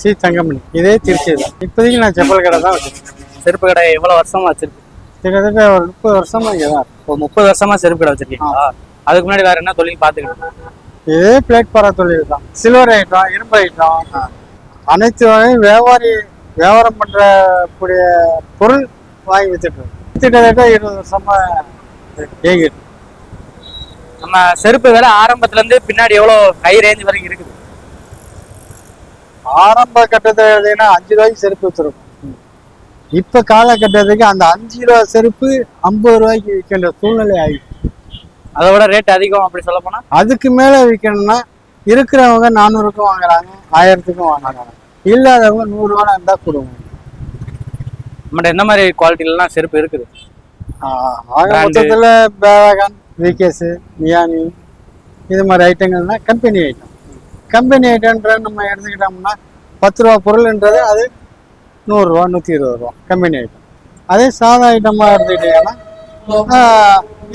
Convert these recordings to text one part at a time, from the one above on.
C Thangamani. இதே திருச்சி தான். இப்போதைக்கு நான் செப்பல் கடை தான் வச்சிருக்கேன். செருப்பு கடை எவ்வளவு வருஷமா வச்சிருக்கு கிட்டத்தட்ட ஒரு முப்பது வருஷமா இங்கே தான். ஒரு முப்பது வருஷமா செருப்பு கடை வச்சிருக்கீங்களா? அதுக்கு முன்னாடி வேற என்ன தொழில் பாத்துக்கிட்டு இதே பிளேட் பாறை தொழில் தான். சில்வர் ஐட்டம் இரும்பு ஐட்டம். அனைத்து வகையும் வியாபாரி வியாபாரம் பண்ற கூடிய பொருள் வாங்கி இருக்கோம். கிட்டத்தட்ட இருபது வருஷமா இயங்கிட்டு. நம்ம செருப்பு விலை ஆரம்பத்துல இருந்து பின்னாடி எவ்வளவு ஹை ரேஞ்ச் வரைக்கும் இருக்குது? ஆரம்ப கட்டத்தில் எழுதினா அஞ்சு ரூபாய்க்கு செருப்பு வச்சிருக்கோம். இப்ப காலகட்டத்துக்கு அந்த அஞ்சு ரூபா செருப்பு ஐம்பது ரூபாய்க்கு விற்கின்ற சூழ்நிலை ஆகி அதை விட ரேட் அதிகம் அப்படி சொல்ல போனா? அதுக்கு மேல விற்கணும்னா இருக்கிறவங்க நானூறுக்கும் வாங்குறாங்க ஆயிரத்துக்கும் வாங்குறாங்க. இல்லாதவங்க நூறு ரூபா இருந்தா கொடுங்க. நம்மகிட்ட என்ன மாதிரி குவாலிட்டிலாம் செருப்பு இருக்குது? ஆக. மொத்தத்துல பேவகான் விகேஸ் மியாமி இது மாதிரி ஐட்டங்கள்னா கம்பெனி ஐட்டம் கம்பெனி ஐட்டம்ன்ற நம்ம எடுத்துக்கிட்டோம்னா பத்து ரூபா பொருள்ன்றது அது நூறுரூவா நூற்றி இருபது ரூபா கம்பெனி ஐட்டம். அதே சாதா ஐட்டமாக எடுத்துக்கிட்டீங்கன்னா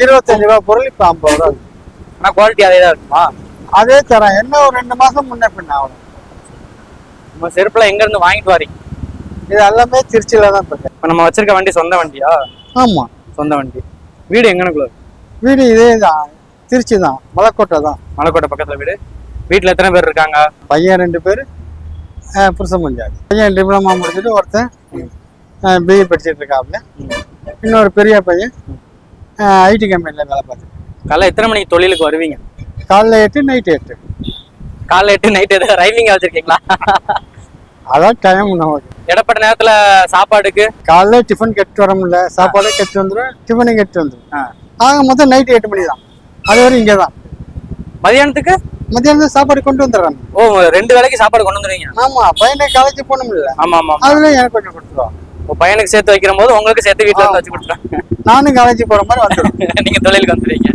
இருபத்தஞ்சு ரூபா பொருள் இப்போ ஐம்பது ரூபா. இருக்கு. ஆனா குவாலிட்டி அதே தான் இருக்குமா? அதே தரம். என்ன ஒரு ரெண்டு மாதம் முன்ன பின்ன ஆகும் நம்ம செருப்புல எங்க இருந்து வாங்கிட்டு வரீங்க? இது எல்லாமே திருச்சியில தான் இருக்கு. இப்ப நம்ம வச்சிருக்க வண்டி சொந்த வண்டியா? ஆமாம் சொந்த வண்டி. வீடு எங்கனக்குள்ள இருக்கு? வீடு இதே தான். திருச்சி தான். மலைக்கோட்டை தான். மலைக்கோட்டை பக்கத்துல வீடு? வீட்டுல எத்தனை பேர் இருக்காங்க? பையன் ரெண்டு பேர் புருஷன் பஞ்சாயத்து பையன் டிப்ளமா முடிச்சுட்டு ஒருத்தன் பிஏ படிச்சுட்டு இருக்காப்புல. இன்னொரு பெரிய பையன் ஐடி கம்பெனியில் வேலை பார்த்துட்டு காலைல எத்தனை மணிக்கு தொழிலுக்கு வருவீங்க? காலைல எட்டு நைட்டு எட்டு. காலைல எட்டு நைட் எதாவது ரைமிங்கா வச்சிருக்கீங்களா? அதான் டைம் நமக்கு. இடப்பட்ட நேரத்துல சாப்பாடுக்கு? காலைல டிஃபன் கெட்டு வர முடியல. சாப்பாடு கெட்டு வந்துடும் டிஃபனும் கெட்டு வந்துடும். ஆக மொத்தம் நைட்டு எட்டு மணி தான் அது வரை இங்கே தான் மதியானத்துக்கு? மத்தியானம் சாப்பாடு கொண்டு வந்துடுறாங்க. ஓ ரெண்டு வேளைக்கு சாப்பாடு கொண்டு வந்துருவீங்க ஆமா பையனை காலேஜ் போகணும் இல்லை ஆமா ஆமா. அதுல எனக்கு கொஞ்சம் கொடுத்துருவாங்க உங்க பையனுக்கு சேர்த்து வைக்கிற போது உங்களுக்கு சேர்த்து வீட்டுல இருந்து வச்சு கொடுத்துருவேன் நானும் காலேஜ் போற மாதிரி வந்துடும் நீங்க தொழிலுக்கு வந்துருவீங்க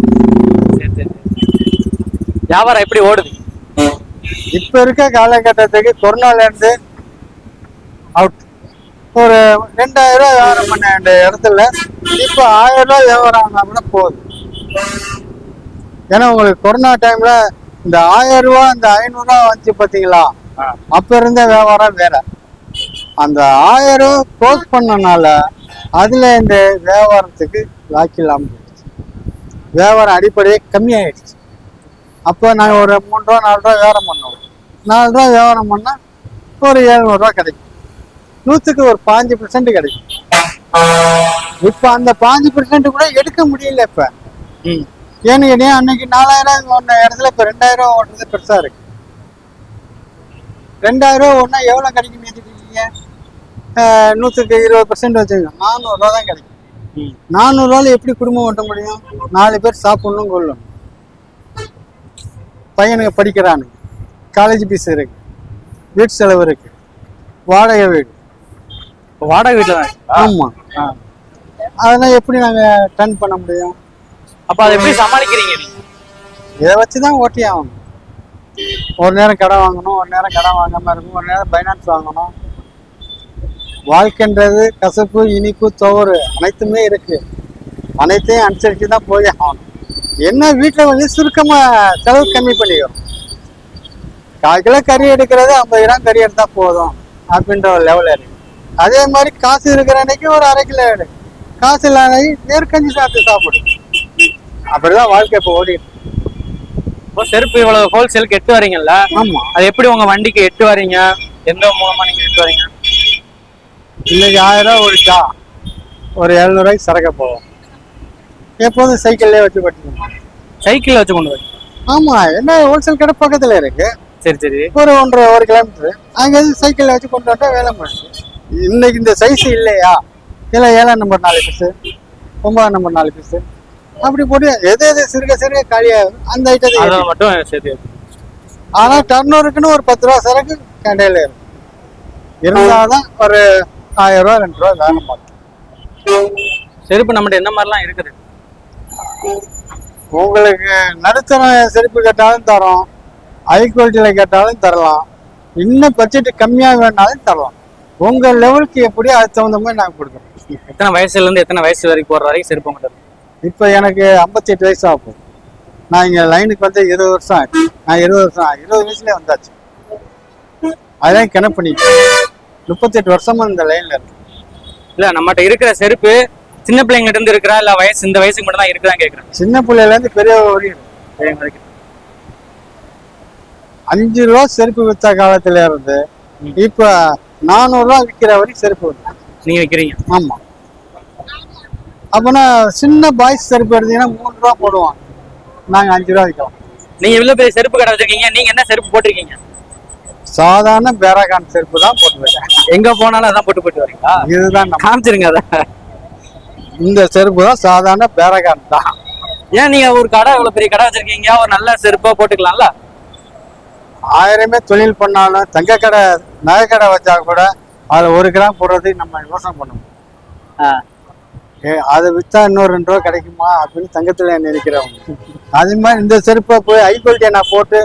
சரி சரி. வியாபாரம் எப்படி ஓடுது? இப்ப இருக்க காலகட்டத்துக்கு கொரோனால இருந்து அவுட் ஒரு ரெண்டாயிரம் ரூபாய் வியாபாரம் பண்ண வேண்டிய இடத்துல இப்ப ஆயிரம் ரூபாய் வியாபாரம் ஆனா கூட போதும் ஏன்னா உங்களுக்கு கொரோனா டைம்ல இந்த ஆயிரம் ரூபாய் இந்த ஐநூறு ரூபாய் வந்துச்சு பாத்தீங்களா? ஆ. அப்ப இருந்த வியாபாரம் வேற. அந்த ஆயிரம் க்ளோஸ் பண்ணனால அதுல இந்த வியாபாரத்துக்கு லாக்கி இல்லாம போயிடுச்சு. வியாபாரம் அடிப்படையே கம்மியாயிடுச்சு அப்போ நாங்கள் ஒரு மூணு ரூபா நாலு ரூபா வியாபாரம் பண்ணோம். நாலு ரூபா வியாபாரம் பண்ணால் ஒரு எழுநூறுவா கிடைக்கும். நூற்றுக்கு ஒரு பாஞ்சு பர்சன்ட் கிடைக்கும். இப்போ அந்த பாஞ்சு பர்சன்ட் கூட எடுக்க முடியல இப்போ. ம். ஏன்னு கேட்டீங்க அன்னைக்கு நாலாயிரம் ஒன்ற இடத்துல இப்போ ரெண்டாயிரம் ஓட்டுறது பெருசாக இருக்கு. ரெண்டாயிரம் ஒன்றா எவ்வளோ கிடைக்கும் நினைச்சிருக்கீங்க நூற்றுக்கு இருபது பர்சன்ட் வச்சுக்கோங்க. நானூறுரூவா தான் கிடைக்கும். நானூறுரூவால எப்படி குடும்பம் ஓட்ட முடியும்? நாலு பேர் சாப்பிடணும் கொள்ளணும். பையனுங்க படிக்கிறானுங்க காலேஜ் ஃபீஸ் இருக்கு. வீட்டு செலவு இருக்கு. வாடகை வீடு. வாடகை வீட்டுல தான்? ஆமாம் ஆ. அதெல்லாம் எப்படி நாங்கள் டர்ன் பண்ண முடியும்? அப்ப அதை எப்படி சமாளிக்கிறீங்க? இதை வச்சுதான் ஓட்டி ஆகணும். ஒரு நேரம் கடன் வாங்கணும் ஒரு நேரம் கடன் வாங்காம இருக்கும் ஒரு நேரம் பைனான்ஸ் வாங்கணும். வாழ்க்கைன்றது கசப்பு இனிப்பு துவறு அனைத்துமே இருக்கு. அனைத்தையும் அனுசரித்து தான் போய் ஆகணும். என்ன வீட்டில் வந்து சுருக்கமாக செலவு கம்மி பண்ணிக்கிறோம் கால் கிலோ கறி எடுக்கிறது ஐம்பது கிராம் கறி எடுத்தா போதும் அப்படின்ற ஒரு லெவல் இருக்கு அதே மாதிரி காசு இருக்கிற அன்னைக்கு ஒரு அரை கிலோ எடு. காசு இல்லாத நேர்கஞ்சி சாப்பிட்டு சாப்பிடு. அப்படிதான் வாழ்க்கை இப்போ இருக்கு. இப்போ செருப்பு இவ்வளவு ஹோல்சேலுக்கு எட்டு வரீங்கல்ல ஆமா. அது எப்படி உங்க வண்டிக்கு எட்டு வரீங்க எந்த மூலமா நீங்க எட்டு வரீங்க இன்னைக்கு ஆயிரம் ரூபா ஓடிச்சா ஒரு எழுநூறுவாய்க்கு சரக்க போவோம் எப்போதும் சைக்கிள்லேயே வச்சு பட்டிக்கணும் சைக்கிள்ல வச்சு கொண்டு வரீங்க? ஆமா என்ன ஹோல்சேல் கடை பக்கத்துல இருக்கு. சரி சரி. ஒரு ஒன்றரை ஒரு கிலோமீட்டர் அங்கே சைக்கிளில் வச்சு கொண்டு வந்தா வேலை முடியும் இன்னைக்கு இந்த சைஸ் இல்லையா? இல்லை ஏழாம் நம்பர் நாலு பீஸு ஒன்பதாம் நம்பர் நாலு பீஸு அப்படி போட்டு எது எது சிறுக சிறுக காலியாகும் அந்த ஐட்டத்தை அதை. மட்டும் சேர்த்து ஆனா டர்ன் இருக்குன்னு ஒரு பத்து ரூபா சரக்கு கடையில் இருக்கும் இருந்தாதான் ஒரு ஆயிரம் ரூபா ரெண்டு ரூபா பார்க்கும். செருப்பு நம்மகிட்ட என்ன மாதிரிலாம் இருக்குது? உங்களுக்கு நடுத்தரம் செருப்பு கேட்டாலும் தரோம். ஹை குவாலிட்டியில் கேட்டாலும் தரலாம். இன்னும் பட்ஜெட் கம்மியாக வேணாலும் தரலாம். உங்கள் லெவலுக்கு எப்படி அதுக்கு தகுந்த மாதிரி நாங்கள் கொடுக்குறோம். எத்தனை வயசுல இருந்து எத்தனை வயசு வரைக்கும் போடுற வரைக்கும் செருப்பு உங்கள்கிட்ட இப்போ எனக்கு ஐம்பத்தெட்டு வயசு ஆகும். நான் இங்கே லைனுக்கு வந்து இருபது வருஷம் ஆச்சு. நான் இருபது வருஷம் இருபது வயசுலேயே வந்தாச்சு. அதெல்லாம் கிணப்பணி முப்பத்தெட்டு வருஷமா இந்த லைன்ல இருக்கு. இல்ல நம்மகிட்ட இருக்கிற செருப்பு சின்ன பிள்ளைங்கிட்ட இருந்து இருக்கிறா இல்ல வயசு இந்த வயசுக்கு மட்டும் தான் இருக்குதான் கேக்குறேன். சின்ன பிள்ளையில இருந்து பெரிய வரையும் அஞ்சு ரூபா செருப்பு வித்த காலத்துல இருந்து இப்ப நானூறு ரூபா விற்கிற வரைக்கும் செருப்பு நீங்க வைக்கிறீங்க? ஆமா. அப்பனா சின்ன பாய்ஸ் செருப்பு எடுத்தீங்கன்னா மூணு ரூபா போடுவோம் நாங்க அஞ்சு ரூபா விற்கிறோம் நீங்க இவ்வளவு பெரிய செருப்பு கடை வச்சிருக்கீங்க. நீங்க என்ன செருப்பு போட்டிருக்கீங்க? சாதாரண பேராகான் செருப்பு தான் போட்டுருக்கேன். எங்க போனாலும் அதான் போட்டு போட்டு வரீங்களா? இதுதான் காமிச்சிருங்க அத. இந்த செருப்பு தான் சாதாரண பேராகான் தான். ஏன் நீங்க ஒரு கடை இவ்வளவு பெரிய கடை வச்சிருக்கீங்க? ஒரு நல்ல செருப்பா போட்டுக்கலாம்ல? ஆயிரமே தொழில் பண்ணாலும் தங்க கடை நகை கடை வச்சா கூட அதுல ஒரு கிராம் போடுறதுக்கு நம்ம யோசனை பண்ணுவோம். அதை வித்தா இன்னொரு ரெண்டு ரூபா கிடைக்குமா அப்படின்னு தங்கத்துல நினைக்கிறவங்க. அது மாதிரி இந்த செருப்பை போய் ஹை குவாலிட்டியை நான் போட்டு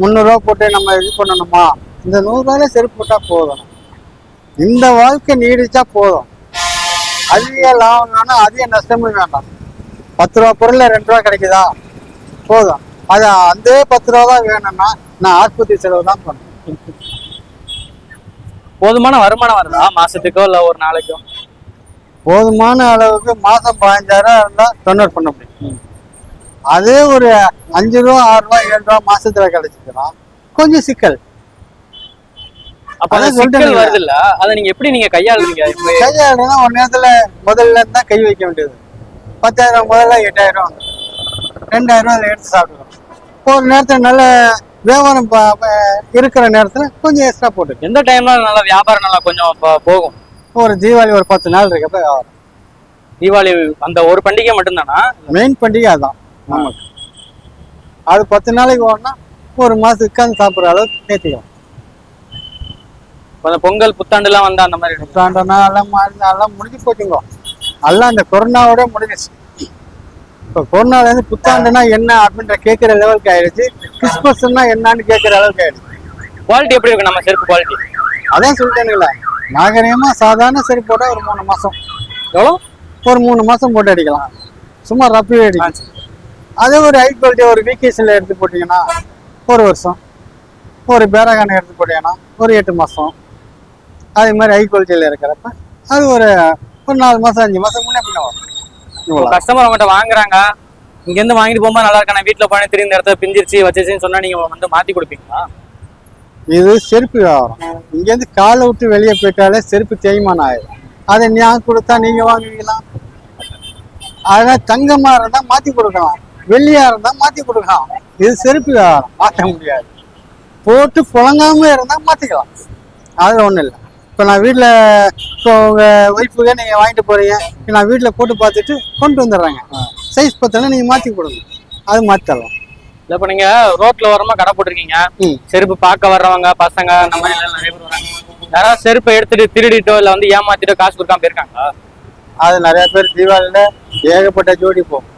முந்நூறுரூவா போட்டு நம்ம இது பண்ணணுமா? இந்த நூறுரூவாயில செருப்பு போட்டால் போதும். இந்த வாழ்க்கை நீடிச்சா போதும். அதிக லாபம் வேணாம் அதிக நஷ்டமும் வேண்டாம் பத்து ரூபா பொருள்ல ரெண்டு ரூபா கிடைக்குதா? போதும். அது அந்த பத்து ரூபா தான் வேணும்னா நான் ஆஸ்பத்திரி செலவு தான் பண்ணுவேன் போதுமான வருமானம் வருதா? மாசத்துக்கோ இல்ல ஒரு நாளைக்கோ? போதுமான அளவுக்கு மாசம் பதினஞ்சாயிரம் இருந்தா தொண்ணூறு பண்ண முடியும். அதே ஒரு அஞ்சு ரூபா ஆறு ரூபா ஏழு ரூபா மாசத்துல கிடைச்சிக்கலாம். கொஞ்சம் சிக்கல். அப்ப அந்த அதான் சொல்லிட்டேன் சிக்கல் வருது இல்ல அதை நீங்க எப்படி நீங்க கையாளுறீங்க? கையாளுனா ஒரு நேரத்துல முதல்ல இருந்தா கை வைக்க வேண்டியது. பத்தாயிரம் முதல்ல எட்டாயிரம். ரெண்டாயிரம் அதில் எடுத்து சாப்பிடுறோம் ஒரு நேரத்துல நல்ல வியாபாரம் இருக்கிற நேரத்துல கொஞ்சம் எக்ஸ்ட்ரா போட்டு எந்த டைம்ல நல்லா வியாபாரம் நல்லா கொஞ்சம் போகும்? ஒரு தீபாவளி ஒரு பத்து நாள் இருக்கப்ப வியாபாரம் தீபாவளி அந்த ஒரு பண்டிகை மட்டும்தானா? மெயின் பண்டிகை அதான் நமக்கு அது பத்து நாளைக்கு ஓடனா ஒரு மாசத்துக்கு உட்காந்து சாப்பிட்ற அளவுக்கு நேர்த்திக்கலாம் இப்ப அந்த பொங்கல் புத்தாண்டு எல்லாம் வந்தா அந்த மாதிரி புத்தாண்டனா எல்லாம் மாறி எல்லாம் முடிஞ்சு போச்சுங்க எல்லாம் இந்த கொரோனாவோட முடிஞ்சிச்சு. இப்போ கொரோனாலேருந்து புத்தாண்டுனா என்ன அப்படின்ற கேட்குற லெவலுக்கு ஆயிடுச்சு. கிறிஸ்மஸ்னா என்னன்னு கேட்குற அளவுக்கு ஆயிடுச்சு. குவாலிட்டி எப்படி இருக்கு நம்ம செருப்பு குவாலிட்டி அதான் சொல்லிட்டேனுங்களே நாகரிகமா சாதாரண செருப்போட ஒரு மூணு மாசம். எவ்வளோ? ஒரு மூணு மாசம் போட்டு அடிக்கலாம். சும்மா ரப்பி அடிக்கலாம். அதே ஒரு ஹை குவாலிட்டி ஒரு விகேசியில் எடுத்து போட்டீங்கன்னா ஒரு வருஷம். ஒரு பேரகானை எடுத்து போட்டீங்கன்னா ஒரு எட்டு மாதம் அதே மாதிரி ஹை குவாலிட்டியில் இருக்கிறப்ப அது ஒரு ஒரு நாலு மாதம் அஞ்சு மாதம் முன்னே பின்ன வரும். கஸ்டமர் உங்கள்கிட்ட வாங்குறாங்க. இங்க இருந்து வாங்கிட்டு போகும்போது நல்லா இருக்கா? நான் வீட்டுல போனேன் திரும்பி இந்த இடத்துல பிஞ்சிருச்சு வச்சிருச்சுன்னு சொன்னா நீங்க வந்து மாத்தி கொடுப்பீங்களா? இது செருப்பு வியாபாரம். இங்கேருந்து காலை விட்டு வெளியே போயிட்டாலே செருப்பு தேய்மானம் ஆயிடும் அதை நான் கொடுத்தா நீங்க வாங்குவீங்களா? அதனால் தங்கமாக இருந்தால் மாத்தி கொடுக்கலாம். வெள்ளியா இருந்தால் மாற்றி கொடுக்கலாம். இது செருப்பு வியாபாரம். மாற்ற முடியாது. போட்டு புழங்காம இருந்தா மாத்திக்கலாம். அதில் ஒன்றும் இல்லை. இப்போ நான் வீட்டில் இப்போ உங்கள் ஒய்ஃபுக்கே நீங்கள் வாங்கிட்டு போறீங்க. நான் வீட்டில் போட்டு பார்த்துட்டு கொண்டு வந்துடுறேங்க. சைஸ் பத்தல நீங்கள் மாற்றி கொடுங்க. அது மாற்றலாம் இல்ல இப்ப நீங்க ரோட்ல ஓரமா கடை போட்டிருக்கீங்க. செருப்பு பார்க்க வர்றவங்க பசங்க அந்த மாதிரி எல்லாம் நிறைய பேர் வராங்க. யாராவது செருப்பை எடுத்துட்டு திருடிட்டோ இல்ல வந்து ஏமாத்திட்டோ காசு கொடுக்காம போயிருக்காங்களா? அது நிறைய பேர் தீபாவளியில ஏகப்பட்ட ஜோடி போகும்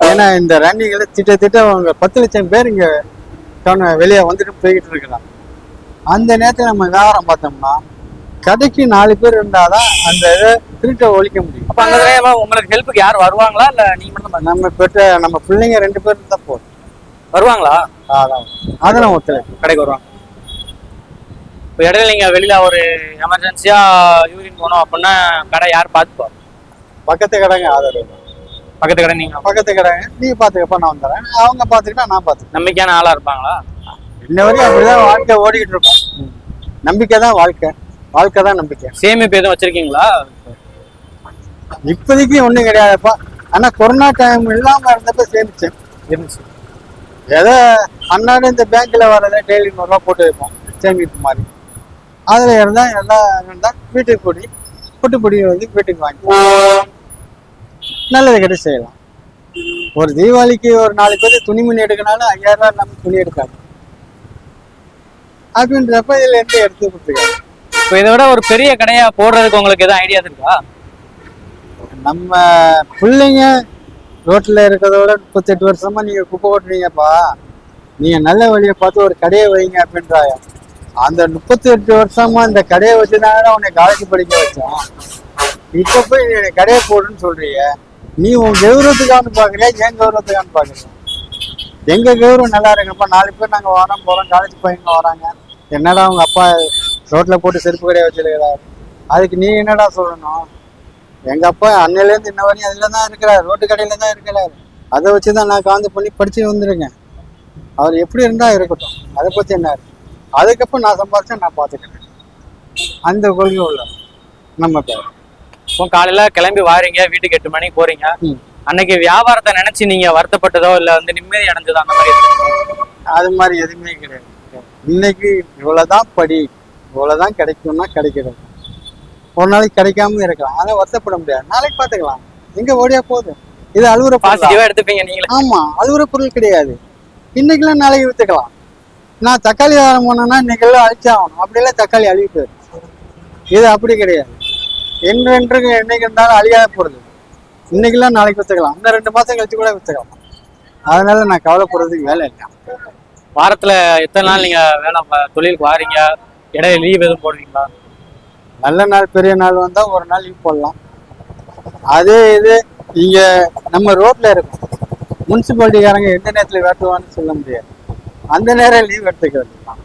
ஏன்னா இந்த ரன்னிங்ல திட்ட திட்ட அவங்க பத்து லட்சம் பேர் இங்க வெளியே வந்துட்டு போய்கிட்டு இருக்கிறாங்க அந்த நேரத்துல நம்ம வியாபாரம் பார்த்தோம்னா கடைக்கு நாலு பேர் இருந்தாதான் அந்த இதை திருட்ட ஒழிக்க முடியும். அப்ப அந்த உங்களுக்கு ஹெல்ப்புக்கு யார் வருவாங்களா இல்ல நீங்க நம்ம பெற்ற நம்ம பிள்ளைங்க ரெண்டு பேர் இருந்தா போதும். வருவாங்களா? அதான். அதை நான் ஒத்துழைப்பு கடைக்கு வருவாங்க. இப்போ இடையில நீங்க வெளியில ஒரு எமர்ஜென்சியா யூரின் போனோம் அப்படின்னா கடை யார் பார்த்துப்பா? பக்கத்து கடைங்க ஆதரவு பக்கத்து கடை நீங்க பக்கத்து கடைங்க. நீ பாத்துக்கப்ப நான் வந்துடுறேன். அவங்க பாத்துக்கிட்டா நான் பாத்துக்கிறேன் நம்பிக்கையான ஆளா இருப்பாங்களா? இன்ன வரையும் அப்படிதான் வாழ்க்கை ஓடிக்கிட்டு இருக்கோம். நம்பிக்கை தான் வாழ்க்கை. வாழ்க்கை தான் நம்பிக்கை. சேமிப்பு எதுவும் வச்சிருக்கீங்களா? இப்போதைக்கு ஒண்ணும் கிடையாதுப்பா. ஆனா கொரோனா டைம் இல்லாம இருந்தப்ப சேமிச்சேன். இருந்துச்சு ஏதோ அன்னாடு இந்த பேங்க்ல வரத டெய்லி நூறுரூவா போட்டு வைப்போம். சேமிப்பு மாதிரி. அதுல இருந்தா எல்லாம் இருந்தா வீட்டுக்கு கூடி புட்டுப்பொடி வந்து வீட்டுக்கு வாங்கி நல்லது கெட்டு செய்யலாம். ஒரு தீபாவளிக்கு ஒரு நாலு பேர் துணிமணி எடுக்கனாலும் ஐயாயிரம் ரூபாய் இல்லாம துணி எடுக்காது. அப்படின்றப்ப இதுல இருந்து எடுத்து கொடுத்துக்கலாம். இப்போ இதை விட ஒரு பெரிய கடையா போடுறதுக்கு உங்களுக்கு எதுவும் ஐடியா இருக்கா? நம்ம பிள்ளைங்க ரோட்ல இருக்கிறத விட முப்பத்தெட்டு வருஷமா நீங்க குப்பை ஓட்டுறீங்கப்பா நீங்க நல்ல வழியை பார்த்து ஒரு கடையை வைங்க அப்படின்றாங்க. அந்த முப்பத்தெட்டு வருஷமா இந்த கடையை வச்சுதான் உன்னை காலேஜ் படிக்க வச்சோம் இப்ப போய் நீ எனக்கு கடையை போடுன்னு சொல்றிய நீ உன் கௌரவத்துக்கான பார்க்குறியா என் கௌரவத்துக்கானு பாக்குறியா எங்க கௌரவம் நல்லா இருக்குப்பா நாலு பேர் நாங்க வரோம் போறோம். காலேஜ் பையங்க வராங்க. என்னடா அவங்க அப்பா ரோட்ல போட்டு செருப்பு கடையை வச்சிருக்கிறாரு? அதுக்கு நீ என்னடா சொல்லணும்? எங்க அப்பா அன்னையிலேருந்து இன்ன வரையும் அதுல தான் இருக்கிறார். ரோட்டு கடையில தான் இருக்கிறாரு. அதை வச்சு தான் நான் காந்து பண்ணி படிச்சு வந்திருக்கேன். அவர் எப்படி இருந்தா இருக்கட்டும். அதை பத்தி என்ன அதுக்கப்புறம் நான் சம்பாதிச்சா நான் பார்த்துக்கிறேன் அந்த கொள்கை உள்ள நம்ம பேர். இப்போ காலையில கிளம்பி வாரீங்க வீட்டுக்கு எட்டு மணிக்கு போறீங்க. அன்னைக்கு வியாபாரத்தை நினைச்சு நீங்க வருத்தப்பட்டதோ இல்ல வந்து நிம்மதி அடைஞ்சதோ அந்த மாதிரி அது மாதிரி எதுவுமே கிடையாது. இன்னைக்கு இவ்வளவுதான் படி. இவ்வளவுதான் கிடைக்கும்னா கிடைக்கிறது. ஒரு நாளைக்கு கிடைக்காம இருக்கலாம். ஆனா வருத்தப்பட முடியாது. நாளைக்கு பார்த்துக்கலாம். எங்க ஓடியா போகுது? இது பொருளா? பாசிட்டிவா எடுத்துப்பீங்க நீங்களே. ஆமா அழுகுற பொருள் கிடையாது. இன்னைக்கெல்லாம் நாளைக்கு வித்துக்கலாம். நான் தக்காளி வாரம் போனேன்னா இன்னைக்கெல்லாம் அழிச்சாகணும். அப்படியெல்லாம் தக்காளி அழிவிட்டு இது அப்படி கிடையாது. என்றென்றுக்கு என்னைக்கு இருந்தாலும் அழியாத பொருள். இன்னைக்கெல்லாம் நாளைக்கு வித்துக்கலாம். இன்னும் ரெண்டு மாசம் கழிச்சு கூட வித்துக்கலாம். அதனால நான் கவலைப்படுறதுக்கு வேலை இல்லை. வாரத்துல எத்தனை நாள் நீங்க வேலை தொழிலுக்கு வாரீங்க? இடையில லீவ் எதுவும் போடுவீங்களா? நல்ல நாள் பெரிய நாள் வந்தா ஒரு நாள் லீவ் போடலாம். அதே இது இங்க நம்ம ரோட்ல இருக்கும் முனிசிபாலிட்டிக்காரங்க எந்த நேரத்துல வெட்டுவான்னு சொல்ல முடியாது. அந்த நேரம் லீவ் எடுத்துக்க வேண்டியதான்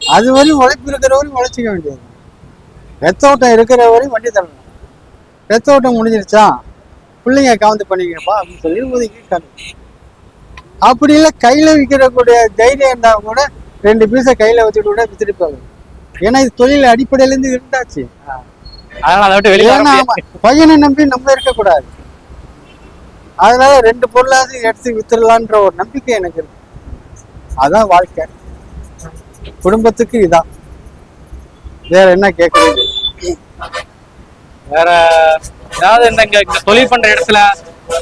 அது வரையும் உழைப்பு இருக்கிற வரையும் உழைச்சிக்க வேண்டியது. ரத்த ஓட்டம் இருக்கிற வரையும் வண்டி தரணும். ரத்த ஓட்டம் முடிஞ்சிருச்சா? பிள்ளைங்க கவுந்து பண்ணிக்கப்பா அப்படின்னு சொல்லி ஒதுக்கி காட்டு அப்படி இல்லை கையில விற்கிறக்கூடிய தைரியம் இருந்தா கூட ரெண்டு பீஸை கையில வச்சுட்டு கூட வித்துட்டு போகுது ஏன்னா இது தொழில் அடிப்படையில இருந்து இருந்தாச்சு. அதனால அதை விட்டு வெளியே ஏன்னா பையனை நம்பி நம்ம இருக்கக்கூடாது. அதனால ரெண்டு பொருளாவது எடுத்து வித்துடலான்ற ஒரு நம்பிக்கை எனக்கு இருக்கு. அதான் வாழ்க்கை. குடும்பத்துக்கு இதான். வேற என்ன கேட்கறது வேற ஏதாவது இந்த இங்க தொழில் பண்ற இடத்துல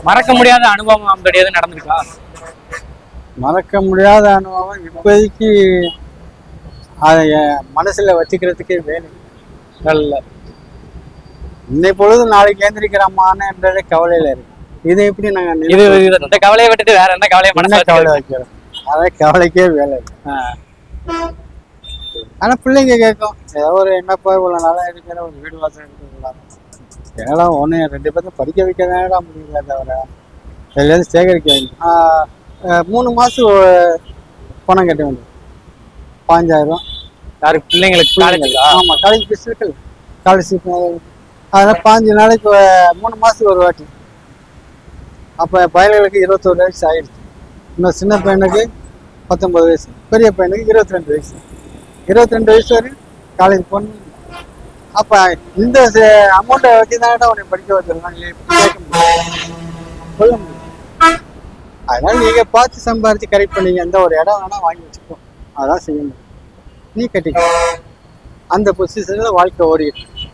மறக்க முடியாத அனுபவம் அப்படி எதுவும் நடந்திருக்கா? மறக்க முடியாத அனுபவம் இப்போதைக்கு அதை என் மனசுல வச்சுக்கிறதுக்கே வேலை நல்ல. இன்னை பொழுது நாளைக்கு ஏந்திரிக்கிறோமான்னு என்றதே கவலையில இருக்கு. இதை எப்படி நாங்க இது இந்த கவலையை விட்டுட்டு வேற எந்த கவலையை என்ன மனசுல கவலை? வைக்கிறோம் அதை கவலைக்கே வேலை இல்லை. ஆ. ஆனா பிள்ளைங்க கேட்கும் ஏதோ ஒரு என்னப்பா இவ்வளவு நாளா இருக்கிற ஒரு வீடு வாசல் எடுத்துக்கலாம் ஏடா ஒன்று ரெண்டு பேர்த்த படிக்க வைக்க தானடா முடியல தவிர எல்லாம் சேகரிக்க மூணு மாசம் ஒ- பணம் கட்ட வேண்டும். பாஞ்சாயிரம் யாருக்கு பிள்ளைங்களுக்கு காலேஜ் ஆமா காலேஜ் ஃபீஸ் இருக்குல்ல காலேஜ் அதெல்லாம் பாஞ்சு நாளைக்கு மூணு மாசத்துக்கு ஒரு வாட்டி. அப்போ பயல்களுக்கு இருபத்தோரு வயசு ஆயிடுச்சு. இன்னும் சின்ன பையனுக்கு பத்தொன்பது வயசு. பெரிய பையனுக்கு இருபத்தி ரெண்டு வயசு. இருபத்தி ரெண்டு வயசு வரையும் காலேஜ் போகணும் அப்போ இந்த அமௌண்ட்டை வச்சு தானடா உன்னை படிக்க நீ கேட்க முடியும் சொல்ல முடியும் அதனால நீங்க பார்த்து சம்பாரிச்சு கரெக்ட் பண்ணீங்க. எந்த ஒரு இடம் வேணா வாங்கி வச்சுக்கோ. அதான் செய்ய முடியும் நீ கட்டிக்கோ. அந்த பொசிஷன்ல வாழ்க்கை ஓடிட்டு இருக்கு.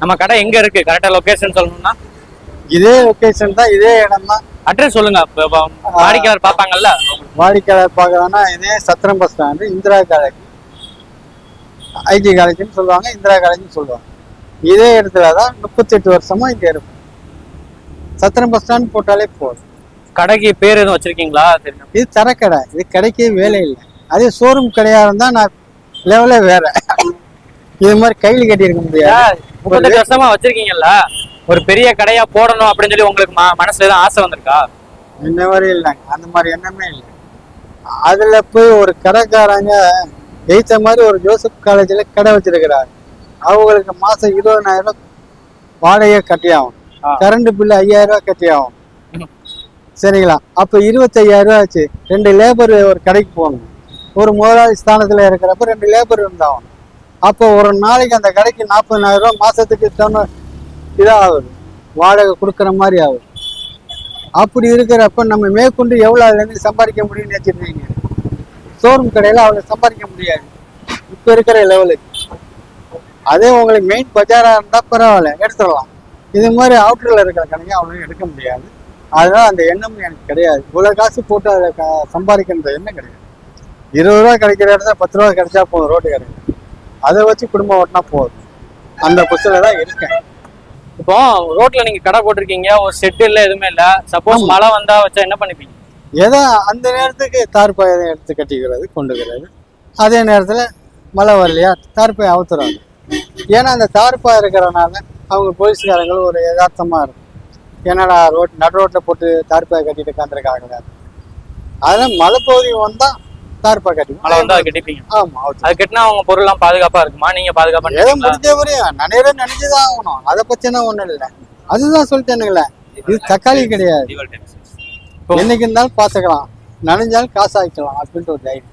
நம்ம கடை எங்க இருக்கு? கரெக்டா லொகேஷன் சொல்லணும்னா? இதே லொகேஷன் தான் இதே இடம் தான். அட்ரஸ் சொல்லுங்க. வாடிக்கையாளர் பார்ப்பாங்கல்ல? வாடிக்கையாளர் பார்க்கறதுனா இதே Chathiram bus stand Indira college IT காலேஜ்னு சொல்லுவாங்க இந்திரா காலேஜ்னு சொல்லுவாங்க. இதே இடத்துல தான் முப்பத்தெட்டு வருஷமா இங்க இருக்கும். சத்திரம் பஸ் ஸ்டாண்ட் போட்டாலே போதும். கடைக்கு பேர் எதுவும் வச்சிருக்கீங்களா? இது தரக்கடை. இது கடைக்கே வேலை இல்லை. அதே ஷோரூம் கடையா இருந்தா நான் லெவலே வேற. இது மாதிரி கையில் கட்டியிருக்க முடியாது. முப்பத்தெட்டு வருஷமா வச்சிருக்கீங்கல்ல? ஒரு பெரிய கடையா போடணும் அப்படின்னு சொல்லி உங்களுக்கு மனசுல எதுவும் ஆசை வந்திருக்கா? இந்த மாதிரி இல்லைங்க. அந்த மாதிரி எண்ணமே இல்லை. அதுல போய் ஒரு கடைக்காரங்க ஜெயிச்ச மாதிரி ஒரு ஜோசப் காலேஜ்ல கடை வச்சிருக்கிறாரு. அவங்களுக்கு மாசம் இருபதனாயிரம் ரூபாய் வாடகையை கட்டி ஆகும் ஆ. கரண்ட் பில்லு ஐயாயிரம் ரூபாய் கட்டி ஆகும் சரிங்களா? அப்ப இருபத்தையாயிரம் ரூபாய் ஆச்சு. ரெண்டு லேபர் ஒரு கடைக்கு போகணும். ஒரு முதலாளி ஸ்தானத்தில் இருக்கிறப்ப ரெண்டு லேபர் இருந்தாகும் அப்போ ஒரு நாளைக்கு அந்த கடைக்கு நாற்பதனாயிரம் மாதத்துக்கு மாசத்துக்கு இதாக ஆகுது வாடகை கொடுக்குற மாதிரி ஆகுது. அப்படி இருக்கிறப்ப நம்ம மேற்கொண்டு எவ்வளோ அதுலேருந்து சம்பாதிக்க முடியும்னு வச்சுருந்தீங்க ஷோரூம் கடையில் அவங்க சம்பாதிக்க முடியாது. இப்போ இருக்கிற லெவலுக்கு அதே உங்களுக்கு மெயின் பஜாராக இருந்தால் பரவாயில்ல எடுத்துடலாம். இது மாதிரி அவுட்டரில் இருக்கிற கடைங்க அவ்வளோ எடுக்க முடியாது. அதனால் அந்த எண்ணம் எனக்கு கிடையாது. இவ்வளோ காசு போட்டு அதை க சம்பாதிக்கின்ற எண்ணம் கிடையாது. இருபது ரூபா கிடைக்கிற இடத்துல பத்து ரூபா கிடைச்சா போதும் ரோட்டு கிடைக்கும் அதை வச்சு குடும்பம் ஓட்டினா போதும். அந்த புஸ்தில் தான் இருக்கேன். இப்போ ரோட்ல நீங்க கடை போட்டிருக்கீங்க ஒரு செட் இல்ல எதுவுமே இல்ல. சப்போஸ். மழை வந்தா வச்சா என்ன பண்ணிப்பீங்க? ஏதோ அந்த நேரத்துக்கு தார்பாயை எடுத்து கட்டிக்கிறது கொண்டுக்கிறது அதே நேரத்தில் மழை வரலையா தார்பாயை அவுத்துறாங்க. ஏன்னா அந்த தார்பாய் இருக்கிறனால அவங்க போலீஸ்காரங்களும் ஒரு யதார்த்தமாக இருக்கும். என்னடா ரோட் நடு ரோட்டில் போட்டு தார்பாயை கட்டிட்டு உட்காந்துருக்காங்க அதனால் மழை பகுதி வந்தால் தார்ப்பா கட்டி மழை வந்து அதை கட்டிப்பீங்க. ஆமா அது கட்டினா அவங்க பொருள்லாம் பாதுகாப்பா இருக்குமா? நீங்க பாதுகாப்பா ஏதோ? முடிஞ்ச வரையும் நினைற நினைச்சுதான் ஆகணும். அதை பத்தினா ஒண்ணும் இல்லை. அதுதான் சொல்லிட்டேனுங்களே. இது தக்காளி கிடையாது. இப்போ- என்னைக்கு இருந்தாலும் பாத்துக்கலாம் நனைஞ்சாலும் காசு ஆக்கிக்கலாம் அப்படின்ட்டு ஒரு தைரியம்.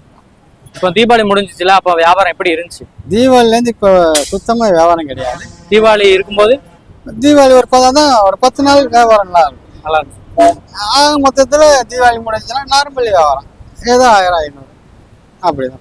இப்போ தீபாவளி முடிஞ்சிச்சுல அப்போ வியாபாரம் எப்படி இருந்துச்சு? தீபாவளில இருந்து இப்ப சுத்தமா வியாபாரம் கிடையாது. தீபாவளி இருக்கும்போது? தீபாவளி ஒரு பதம் தான் ஒரு பத்து நாள் வியாபாரம் நல்லா இருக்கும். நல்லா இருந்துச்சு ஆக மொத்தத்துல தீபாவளி முடிஞ்சுன்னா நார்மல் வியாபாரம். ஏதோ ஆயிரம் ஐநூறு. 大不了。